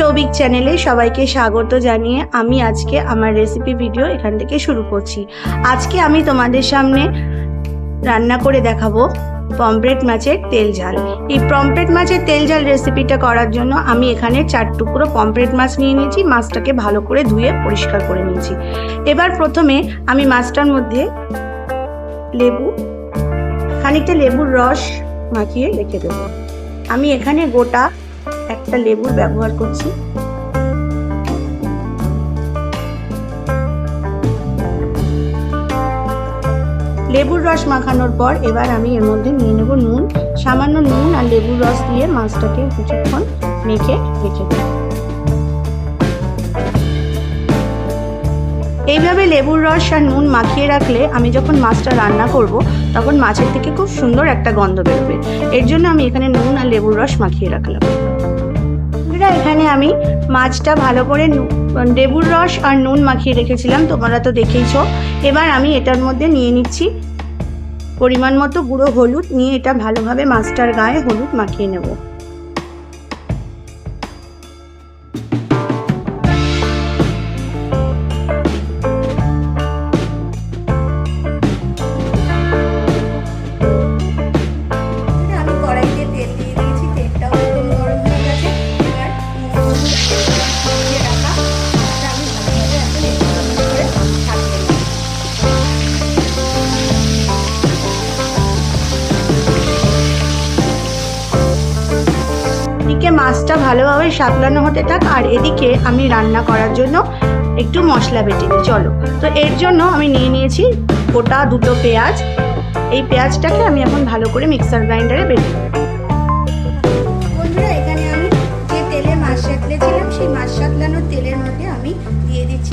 সৌভিক চ্যানেলে সবাইকে স্বাগত জানিয়ে আমি আজকে আমার রেসিপি ভিডিও এখান থেকে শুরু করছি। আজকে আমি তোমাদের সামনে রান্না করে দেখাবো পমপ্লেট মাছের তেল ঝাল। এই পমপ্লেট মাছের তেল ঝাল রেসিপিটা করার জন্য আমি এখানে চার টুকরো পমপ্লেট মাছ নিয়ে নিয়েছি, মাছটাকে ভালো করে ধুয়ে পরিষ্কার করে নিয়েছি। এবার প্রথমে আমি মাছটার মধ্যে লেবু, খানিকটা লেবুর রস মাখিয়ে রেখে দেবো। আমি এখানে গোটা একটা লেবুর ব্যবহার করছি। লেবুর রস মাখানোর পর এবার আমি এর মধ্যে নিয়ে নেব নুন। সামান্য নুন আর লেবুর রস দিয়ে মাছটাকে কিছুক্ষণ মেখে রেখে দেব এইভাবে লেবুর রস আর নুন মাখিয়ে রাখলে আমি যখন মাছটা রান্না করব, তখন মাছের থেকে খুব সুন্দর একটা গন্ধ বেরোবে। এর জন্য আমি এখানে নুন আর লেবুর রস মাখিয়ে রাখলাম। বন্ধুরা, এখানে আমি মাছটা ভালো করে লেবুর রস আর নুন মাখিয়ে রেখেছিলাম, তোমরা তো দেখেইছ। এবার আমি এটার মধ্যে নিয়ে নিচ্ছি পরিমাণ মতো গুঁড়ো হলুদ, নিয়ে এটা ভালোভাবে মাছটার গায়ে হলুদ মাখিয়ে নেব। মাছটা ভালোভাবে সাতলানো হতে থাক, আর এদিকে আমি রান্না করার জন্য একটু মশলা বেটে দিই চলো। তো এর জন্য আমি নিয়ে নিয়েছি গোটা দুটো পেঁয়াজ। এই পেঁয়াজটাকে আমি এখন ভালো করে মিক্সার গ্রাইন্ডারে বেটে বন্ধুরা, এখানে আমি যে তেলে মাছ সাঁতলেছিলাম, সেই মাছ সাঁতলানোর তেলের মধ্যে আমি দিয়ে দিচ্ছি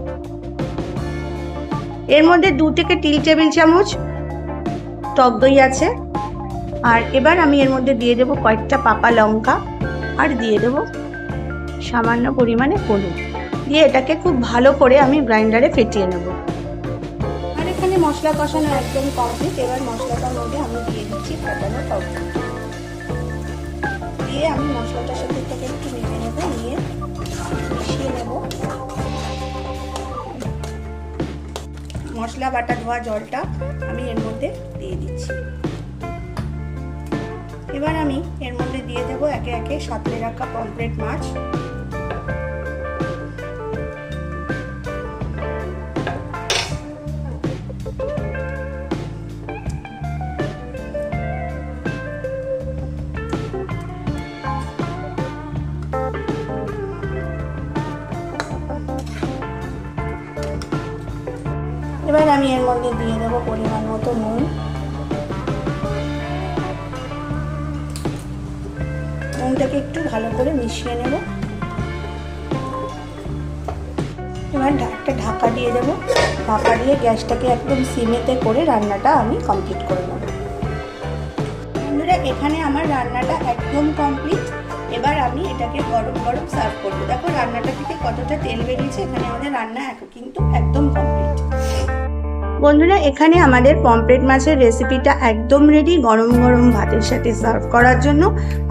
এর মধ্যে দু থেকে তিন টেবিল চামচ টক দই আছে। আর এবার আমি এর মধ্যে দিয়ে দেব কয়েকটা পাকা লঙ্কা আর দিয়ে দেব সামান্য পরিমাণে হলুদ। দিয়ে এটাকে খুব ভালো করে আমি গ্রাইন্ডারে ফেটিয়ে নেব। আর এখানে মশলা কষানো একদম কমপ্লিট এবার মশলাটার মধ্যে আমি দিয়ে দিচ্ছি ফাটানো টক। দিয়ে আমি মশলাটার সাথে একটু নেড়ে নেব নিয়ে মিশিয়ে নেব। মশলা বাটা ধোয়া জলটা আমি এর মধ্যে দিয়ে দিচ্ছি। এবার আমি এর মধ্যে দিয়ে দেবো একে একে সাঁতরে রাখা পমফ্রেট মাছ। এবার আমি এর মধ্যে দিয়ে দেবো পরিমাণ মতো নুন। নুনটাকে একটু ভালো করে মিশিয়ে নেব। এবার একটা ঢাকা দিয়ে দেবো। ঢাকা দিয়ে গ্যাসটাকে একদম সিমেতে করে রান্নাটা আমি কমপ্লিট করে নেব। বন্ধুরা, এখানে আমার রান্নাটা একদম কমপ্লিট। এবার আমি এটাকে গরম গরম সার্ভ করব। দেখো, রান্নাটা থেকে কতটা তেল বেরিয়েছে, এখানে আমাদের রান্না কিন্তু একদম কমপ্লিট। বন্ধুরা, এখানে আমাদের পমপ্লেট মাছের রেসিপিটা একদম রেডি গরম গরম ভাতের সাথে সার্ভ করার জন্য।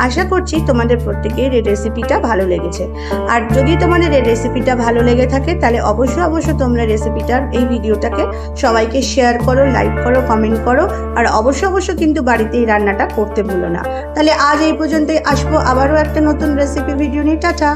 আশা করছি তোমাদের প্রত্যেকের এই রেসিপিটা ভালো লেগেছে। আর যদি তোমাদের এই রেসিপিটা ভালো লেগে থাকে, তাহলে অবশ্যই অবশ্যই তোমরা রেসিপিটার এই ভিডিওটাকে সবাইকে শেয়ার করো লাইক করো কমেন্ট করো। আর অবশ্যই অবশ্যই কিন্তু বাড়িতে এই রান্নাটা করতে ভুলো না। তাহলে আজ এই পর্যন্তই আসব আবারও একটা নতুন রেসিপি ভিডিও নিয়ে। টাটা!